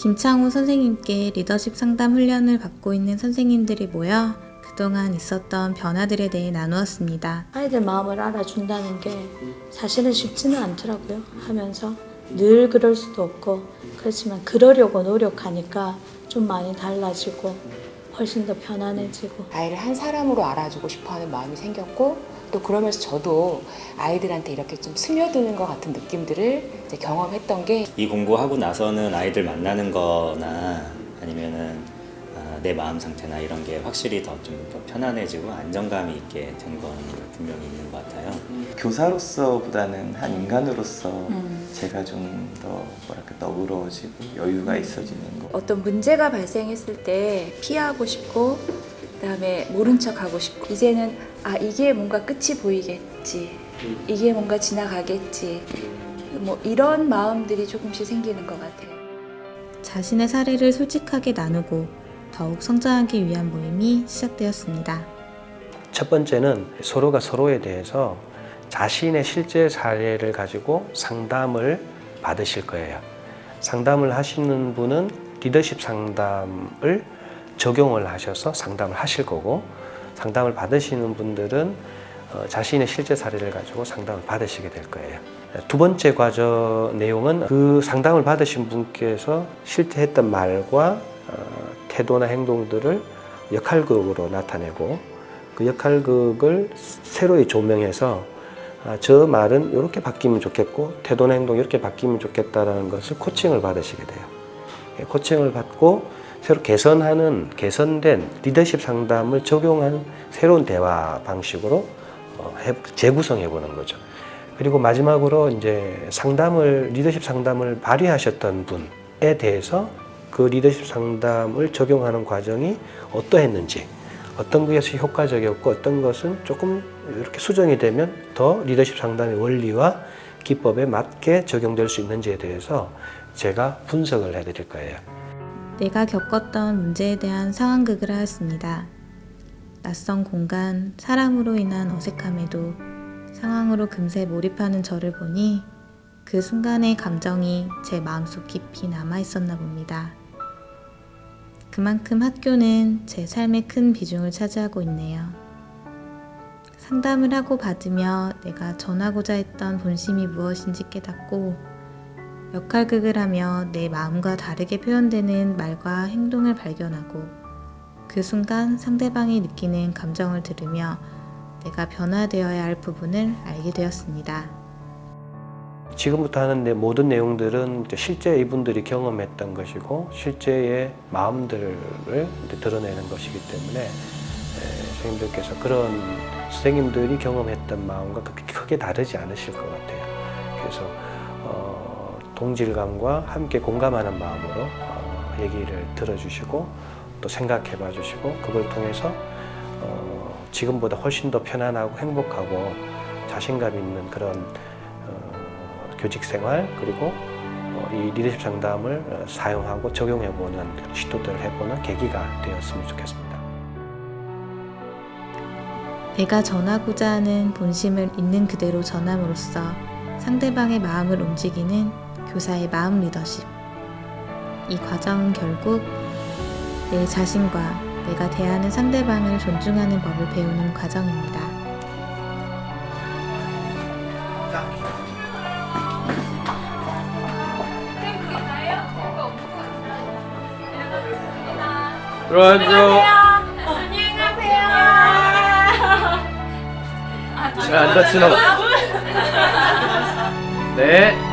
김창호 선생님께 리더십 상담 훈련을 받고 있는 선생님들이 모여 그동안 있었던 변화들에 대해 나누었습니다. 아이들 마음을 알아준다는 게 사실은 쉽지는 않더라고요. 하면서 늘 그럴 수도 없고 그렇지만 그러려고 노력하니까 좀 많이 달라지고 훨씬 더 편안해지고 아이를 한 사람으로 알아주고 싶어하는 마음이 생겼고 또 그러면서 저도 아이들한테 이렇게 좀 스며드는 것 같은 느낌들을 이제 경험했던 게 이 공부하고 나서는 아이들 만나는 거나 아니면은 아, 내 마음 상태나 이런 게 확실히 더 좀 더 편안해지고 안정감이 있게 된 건 분명히 있는 것 같아요. 교사로서보다는 한 인간으로서 음. 제가 좀 더 뭐랄까 너그러워지고 여유가 있어지는 거. 어떤 문제가 발생했을 때 피하고 싶고 그다음에 모른 척 하고 싶고 이제는 아 이게 뭔가 끝이 보이겠지 이게 뭔가 지나가겠지 뭐 이런 마음들이 조금씩 생기는 것 같아요. 자신의 사례를 솔직하게 나누고 더욱 성장하기 위한 모임이 시작되었습니다. 첫 번째는 서로가 서로에 대해서 자신의 실제 사례를 가지고 상담을 받으실 거예요. 상담을 하시는 분은 리더십 상담을 적용을 하셔서 상담을 하실 거고 상담을 받으시는 분들은 어, 자신의 실제 사례를 가지고 상담을 받으시게 될 거예요. 두 번째 과정 내용은 그 상담을 받으신 분께서 실제 했던 말과 어, 태도나 행동들을 역할극으로 나타내고 그 역할극을 새로이 조명해서 아, 저 말은 이렇게 바뀌면 좋겠고 태도나 행동 이렇게 바뀌면 좋겠다라는 것을 코칭을 받으시게 돼요. 예, 코칭을 받고 새로 개선하는 개선된 리더십 상담을 적용한 새로운 대화 방식으로 어, 해- 재구성해 보는 거죠. 그리고 마지막으로 이제 상담을 리더십 상담을 발휘하셨던 분에 대해서 그 리더십 상담을 적용하는 과정이 어떠했는지 어떤 것이 효과적이었고 어떤 것은 조금 이렇게 수정이 되면 더 리더십 상담의 원리와 기법에 맞게 적용될 수 있는지에 대해서 제가 분석을 해드릴 거예요. 내가 겪었던 문제에 대한 상황극을 하였습니다. 낯선 공간, 사람으로 인한 어색함에도 상황으로 금세 몰입하는 저를 보니 그 순간의 감정이 제 마음속 깊이 남아 있었나 봅니다. 그만큼 학교는 제 삶에 큰 비중을 차지하고 있네요. 상담을 하고 받으며 내가 전하고자 했던 본심이 무엇인지 깨닫고 역할극을 하며 내 마음과 다르게 표현되는 말과 행동을 발견하고 그 순간 상대방이 느끼는 감정을 들으며 내가 변화되어야 할 부분을 알게 되었습니다. 지금부터 하는 내 모든 내용들은 실제 이분들이 경험했던 것이고 실제의 마음들을 드러내는 것이기 때문에 에, 선생님들께서 그런 선생님들이 경험했던 마음과 그렇게 크게 다르지 않으실 것 같아요. 그래서 어, 동질감과 함께 공감하는 마음으로 어, 얘기를 들어주시고 또 생각해 봐 주시고 그걸 통해서 어, 지금보다 훨씬 더 편안하고 행복하고 자신감 있는 그런 어, 교직 생활 그리고 어, 이 리더십 상담을 어, 사용하고 적용해 보는 시도들을 해보는 계기가 되었으면 좋겠습니다. 내가 전하고자 하는 본심을 있는 그대로 전함으로써 상대방의 마음을 움직이는 교사의 마음 리더십. 이 과정은 결국 내 자신과 내가 대하는 상대방을 존중하는 법을 배우는 과정입니다. 들어와줘. 안 다치나? 네.